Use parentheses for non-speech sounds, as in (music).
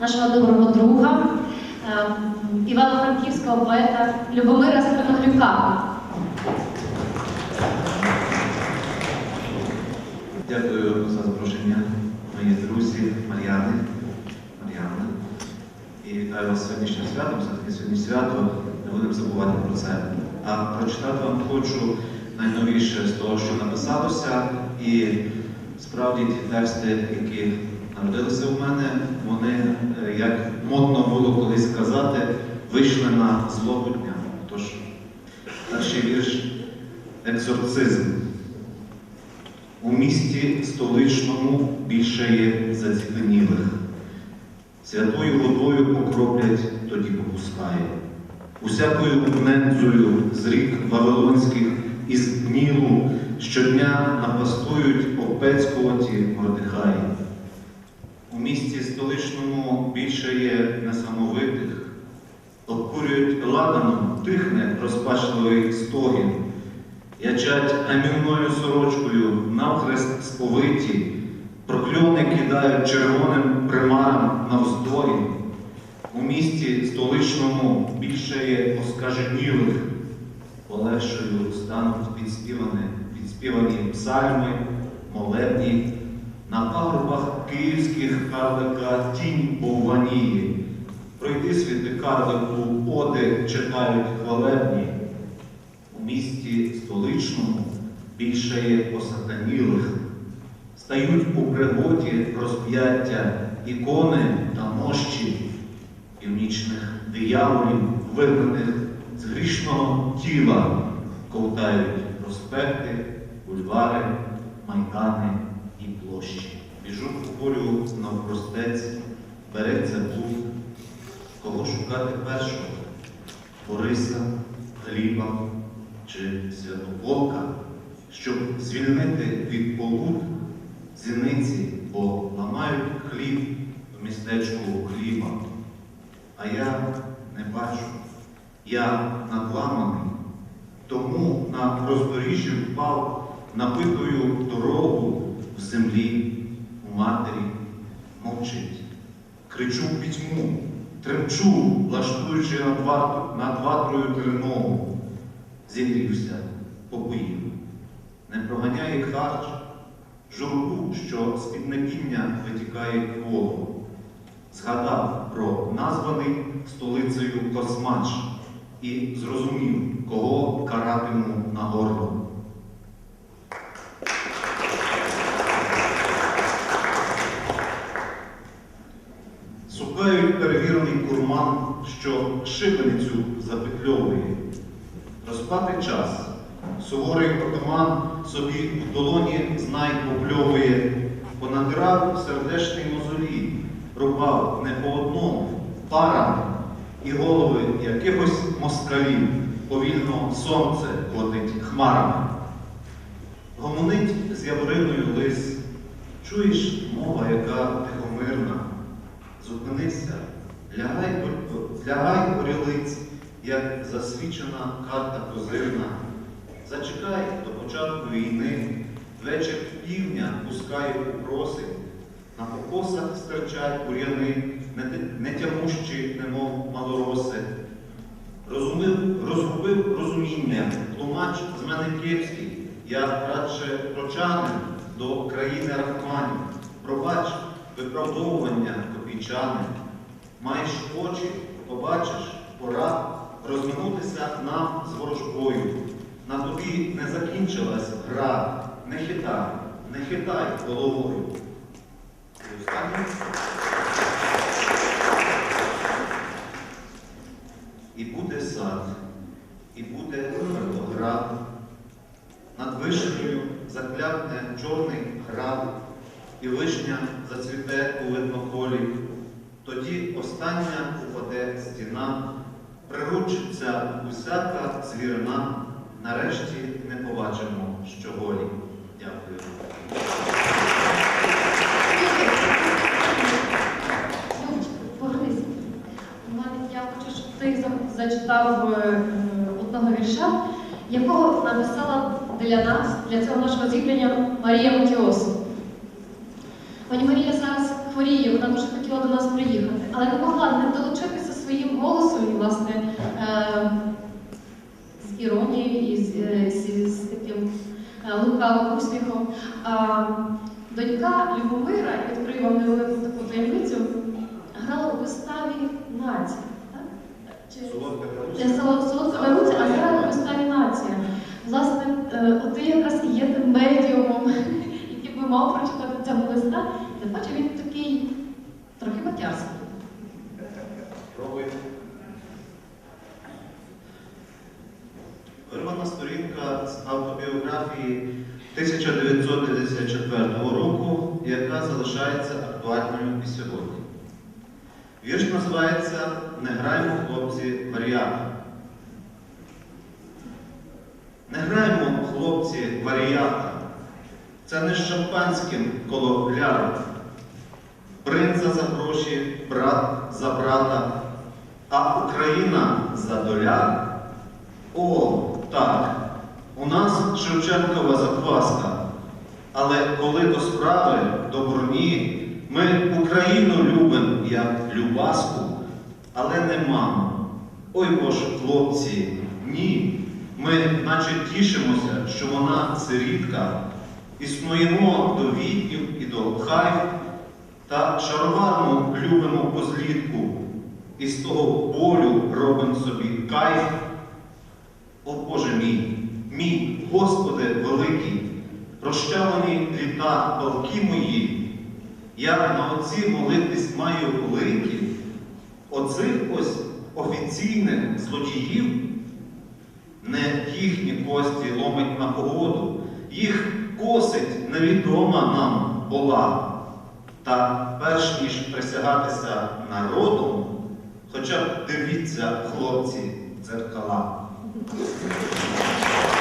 нашого доброго друга, е, івано-франківського поета Любомира Спиноглюка. Дякую за запрошення, мої друзі, Мар'яни, Мар'яна. І вітаю вас сьогоднішнім святом, все-таки сьогодні свято, не будемо забувати про це. А прочитати вам хочу найновіше з того, що написалося, і справді ті тексти, які народилися у мене, вони, е, як модно було колись сказати, вийшли на злого дня. Тож, перший вірш екзорцизм. У місті столичному більше є заціканілих. Святою водою покроплять, тоді попускає. Усякою нендзою з рік Вавилонських із гнілу щодня напастують опецькуваті Мордихаї. У місті столичному більше є несамовитих, обкурюють ладаном, тихне розпачливий стогін. Ячать гамівною сорочкою навхрест сповиті, прокльони кидають червоним примарам навздорі. У місті столичному більше є оскаженілих, полегшою стануть підспівані, підспівані псальми, молебні, на пагорбах київських карлика тінь бовваніє. Пройди світи карлику, оди читають хвалебні. У місті столичному більше є посатанілих, стають у пригоді розп'яття ікони та мощі північних дияволів, вигнаних з грішного тіла, ковтають проспекти, бульвари, майдани площі. Біжу по полю навпростець, береться був, кого шукати першого? Бориса, Гліба чи Святополка, щоб звільнити від полут зіниці, бо ламають хліб в містечку хліба. А я не бачу, я надламаний, тому на роздоріжжі впав, напитую дорогу в землі, у матері мовчить. Кричу в пітьму, тремчу, лаштуючи над, ватрою триногу. Зігрівся, попоїв. Не проганяє харч, журбу, що з піднебіння витікає кволу. Згадав про названий столицею Космач і зрозумів, кого каратиму на горло. Що шибеницю запетльовує. Розпати час. Суворий отаман собі в долоні знай попльовує, понадирав сердешний мозолі, рубав не по одному, парами, і голови якихось москалів повільно сонце котить хмарами. Гомонить з явориною лис, чуєш мова, яка тихомирна. Зупинися, лягай, лягай порілиць, як засвічена карта козирна. Зачекай до початку війни, вечір півдня пускає упроси, на покосах стирчать бур'яни, не тямущі, немов малороси. Розумив, розгубив розуміння, тлумач з мене кепський, я радше прочанин до країни рахманів. Пробач виправдовування копійчани. Маєш очі, побачиш, пора розминутися нам з ворожбою. На тобі не закінчилась гра, не хитай, не хитай головою. І останнє. І буде сад, і буде виноград. Над вишнею закляпне чорний град, і вишня зацвіте у виднополі. Тоді остання упаде стіна, приручиться усяка звірина. Нарешті не побачимо, що голі. Дякую. Я хочу, щоб ти зачитав е, одного вірша, якого написала для нас, для цього нашого зібрання Марія Матіос. Пані Марія але не могла не долучитися своїм голосом і, власне, е, з іронією і з, е, з, з таким е, лукавим усміхом. Донька Любомира, відкрию вам невелику таку таємницю, грала у виставі нація. Солодка Маруся, а зараз у виставі нація. Власне, ти якраз і є тим медіумом, (laughs) який би мав прочитати цього листа. Ти бачиш, він сторінка з автобіографії 1994 року, яка залишається актуальною і сьогодні. Вірш називається Не граймо, хлопці, варіата. Не граймо, хлопці, варіата. Це не шампанським коло ляри. Принца за гроші, брат за брата, а Україна за доляр. О, так, у нас Шевченкова закваска. Але коли до справи, до бурні, ми Україну любим, як любаску, але не маму. Ой Боже, хлопці, ні. Ми наче тішимося, що вона сирітка, існуємо до віків і до хайв, та шароварну любимо по злітку, і з того болю робимо собі кайф. О Боже мій, мій Господи великий, прощавані літа палки мої, я на оці молитись маю лики, оцих ось офіційних злодіїв, не їхні кості ломить на погоду, їх косить невідома нам була. Та перш ніж присягатися народом, хоча б дивіться, хлопці, дзеркала. ハハハハ!